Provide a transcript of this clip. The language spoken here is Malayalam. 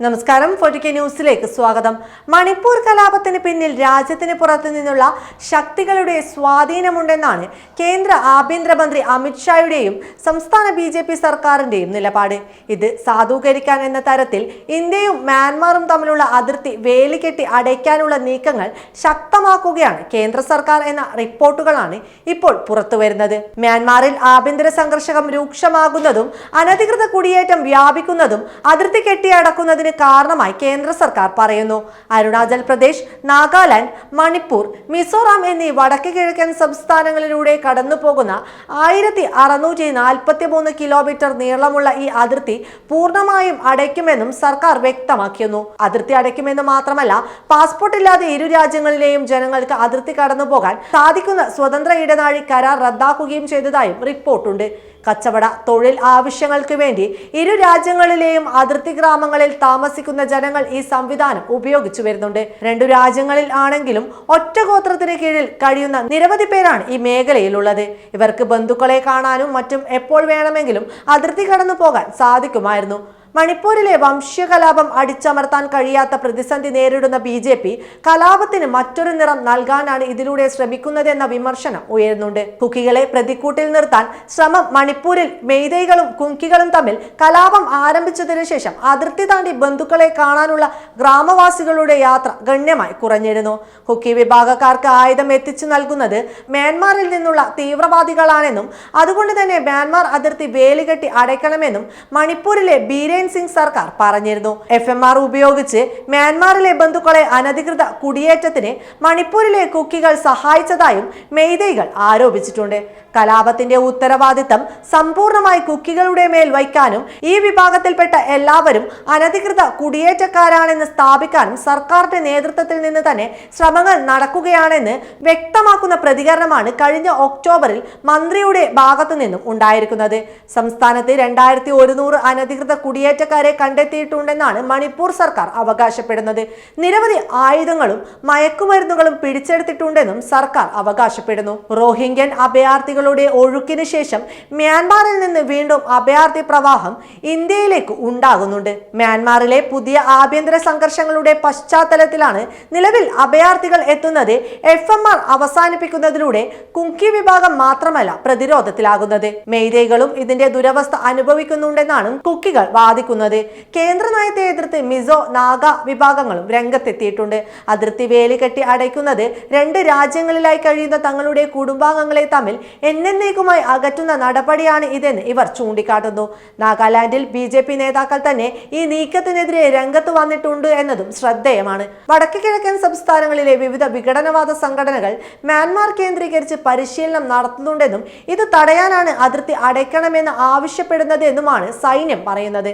നമസ്കാരം ഫോർട്ടി കെ ന്യൂസിലേക്ക് സ്വാഗതം. മണിപ്പൂർ കലാപത്തിന് പിന്നിൽ രാജ്യത്തിന് പുറത്തു നിന്നുള്ള ശക്തികളുടെ സ്വാധീനമുണ്ടെന്നാണ് കേന്ദ്ര ആഭ്യന്തരമന്ത്രി അമിത്ഷായുടെയും സംസ്ഥാന ബി ജെ പി സർക്കാരിന്റെയും നിലപാട്. ഇത് സാധൂകരിക്കാൻ എന്ന തരത്തിൽ ഇന്ത്യയും മ്യാൻമാറും തമ്മിലുള്ള അതിർത്തി വേലികെട്ടി അടയ്ക്കാനുള്ള നീക്കങ്ങൾ ശക്തമാക്കുകയാണ് കേന്ദ്ര സർക്കാർ എന്ന റിപ്പോർട്ടുകളാണ് ഇപ്പോൾ പുറത്തുവരുന്നത്. മ്യാൻമാറിൽ ആഭ്യന്തര സംഘർഷം രൂക്ഷമാകുന്നതും അനധികൃത കുടിയേറ്റം വ്യാപിക്കുന്നതും അതിർത്തി കെട്ടിയടക്കുന്നതിന് കാരണമായി കേന്ദ്ര സർക്കാർ പറയുന്നു. അരുണാചൽ പ്രദേശ് നാഗാലാൻഡ് മണിപ്പൂർ മിസോറാം എന്നീ വടക്ക് കിഴക്കൻ സംസ്ഥാനങ്ങളിലൂടെ കടന്നു പോകുന്ന ആയിരത്തി അറുന്നൂറ്റി നാൽപ്പത്തി മൂന്ന് കിലോമീറ്റർ നീളമുള്ള ഈ അതിർത്തി പൂർണമായും അടയ്ക്കുമെന്നും സർക്കാർ വ്യക്തമാക്കിയിരുന്നു. അതിർത്തി അടയ്ക്കുമെന്ന് മാത്രമല്ല പാസ്പോർട്ട് ഇല്ലാതെ ഇരു രാജ്യങ്ങളിലെയും ജനങ്ങൾക്ക് അതിർത്തി കടന്നു പോകാൻ സാധിക്കുന്ന സ്വതന്ത്ര ഇടനാഴി കരാർ റദ്ദാക്കുകയും ചെയ്തതായും റിപ്പോർട്ടുണ്ട്. കച്ചവട തൊഴിൽ ആവശ്യങ്ങൾക്ക് വേണ്ടി ഇരു രാജ്യങ്ങളിലെയും അതിർത്തി ഗ്രാമങ്ങളിൽ താമസിക്കുന്ന ജനങ്ങൾ ഈ സംവിധാനം ഉപയോഗിച്ചു വരുന്നുണ്ട്. രണ്ടു രാജ്യങ്ങളിൽ ആണെങ്കിലും ഒറ്റ ഗോത്രത്തിന് കീഴിൽ കഴിയുന്ന നിരവധി പേരാണ് ഈ മേഖലയിലുള്ളത്. ഇവർക്ക് ബന്ധുക്കളെ കാണാനും മറ്റും എപ്പോൾ വേണമെങ്കിലും അതിർത്തി കടന്നു പോകാൻ സാധിക്കുമായിരുന്നു. മണിപ്പൂരിലെ വംശീയ കലാപം അടിച്ചമർത്താൻ കഴിയാത്ത പ്രതിസന്ധി നേരിടുന്ന ബി ജെ പി കലാപത്തിന് മറ്റൊരു നിറം നൽകാനാണ് ഇതിലൂടെ ശ്രമിക്കുന്നതെന്ന വിമർശനം ഉയരുന്നുണ്ട്. കുക്കികളെ പ്രതിക്കൂട്ടിൽ നിർത്താൻ ശ്രമം മണിപ്പൂരിൽ മെയ്തൈകളും കുങ്കികളും തമ്മിൽ കലാപം ആരംഭിച്ചതിനു ശേഷം അതിർത്തി താണ്ടി ബന്ധുക്കളെ കാണാനുള്ള ഗ്രാമവാസികളുടെ യാത്ര ഗണ്യമായി കുറഞ്ഞിരുന്നു. കുക്കി വിഭാഗക്കാർക്ക് ആയുധം എത്തിച്ചു നൽകുന്നത് മ്യാൻമാറിൽ നിന്നുള്ള തീവ്രവാദികളാണെന്നും അതുകൊണ്ട് തന്നെ മ്യാൻമാർ അതിർത്തി വേലികെട്ടി അടയ്ക്കണമെന്നും മണിപ്പൂരിലെ ബീരേൻ സിംഗ് സർക്കാർ പറഞ്ഞിരുന്നു. എഫ് എം ആർ ഉപയോഗിച്ച് മ്യാൻമാറിലെ ബന്ധുക്കളെ അനധികൃത കുടിയേറ്റത്തിന് മണിപ്പൂരിലെ കുക്കികൾ സഹായിച്ചതായും മെയ്തൈകൾ ആരോപിച്ചിട്ടുണ്ട്. കലാപത്തിന്റെ ഉത്തരവാദിത്തം സമ്പൂർണമായി കുക്കികളുടെ മേൽ വയ്ക്കാനും ഈ വിഭാഗത്തിൽപ്പെട്ട എല്ലാവരും അനധികൃത കുടിയേറ്റക്കാരാണെന്ന് സ്ഥാപിക്കാനും സർക്കാരിന്റെ നേതൃത്വത്തിൽ നിന്ന് തന്നെ ശ്രമങ്ങൾ നടക്കുകയാണെന്ന് വ്യക്തമാക്കുന്ന പ്രതികരണമാണ് കഴിഞ്ഞ ഒക്ടോബറിൽ മന്ത്രിയുടെ ഭാഗത്തു നിന്നും ഉണ്ടായിരിക്കുന്നത്. സംസ്ഥാനത്ത് രണ്ടായിരത്തി ഒരുന്നൂറ് അനധികൃത കുടിയേറ്റക്കാരെ കണ്ടെത്തിയിട്ടുണ്ടെന്നാണ് മണിപ്പൂർ സർക്കാർ അവകാശപ്പെടുന്നത്. നിരവധി ആയുധങ്ങളും മയക്കുമരുന്നുകളും പിടിച്ചെടുത്തിട്ടുണ്ടെന്നും സർക്കാർ അവകാശപ്പെടുന്നു. റോഹിംഗ്യൻ അഭയാർത്ഥികളുടെ ഒഴുക്കിന് ശേഷം മ്യാൻമാറിൽ നിന്ന് വീണ്ടും അഭയാർത്ഥി പ്രവാഹം ഇന്ത്യയിലേക്ക് ഉണ്ടാകുന്നുണ്ട്. മ്യാൻമാറിലെ പുതിയ ആഭ്യന്തര സംഘർഷങ്ങളുടെ പശ്ചാത്തലത്തിലാണ് നിലവിൽ അഭയാർത്ഥികൾ എത്തുന്നത്. എഫ് എം ആർ അവസാനിപ്പിക്കുന്നതിലൂടെ കുങ്കി വിഭാഗം മാത്രമല്ല പ്രതിരോധത്തിലാകുന്നത്. മെയ്തൈകളും ഇതിന്റെ ദുരവസ്ഥ അനുഭവിക്കുന്നുണ്ടെന്നാണ് കുക്കികൾ വാദിക്കുന്നത്. കേന്ദ്ര നയത്തെ എതിർത്ത് മിസോ നാഗ വിഭാഗങ്ങളും രംഗത്തെത്തിയിട്ടുണ്ട്. അതിർത്തി വേലി കെട്ടി അടയ്ക്കുന്നത് രണ്ട് രാജ്യങ്ങളിലായി കഴിയുന്ന തങ്ങളുടെ കുടുംബാംഗങ്ങളെ തമ്മിൽ എന്നേക്കുമായി അകറ്റുന്ന നടപടിയാണ് ഇതെന്ന് ഇവർ ചൂണ്ടിക്കാട്ടുന്നു. നാഗാലാൻഡിൽ ബി ജെ പി നേതാക്കൾ തന്നെ ഈ നീക്കത്തിനെതിരെ രംഗത്ത് വന്നിട്ടുണ്ട് എന്നതും ശ്രദ്ധേയമാണ്. വടക്കു കിഴക്കൻ സംസ്ഥാനങ്ങളിലെ വിവിധ വിഘടനവാദ സംഘടനകൾ മ്യാൻമാർ കേന്ദ്രീകരിച്ച് പരിശീലനം നടത്തുന്നുണ്ടെന്നും ഇത് തടയാനാണ് അതിർത്തി അടയ്ക്കണമെന്ന് ആവശ്യപ്പെടുന്നത് എന്നുമാണ് സൈന്യം പറയുന്നത്.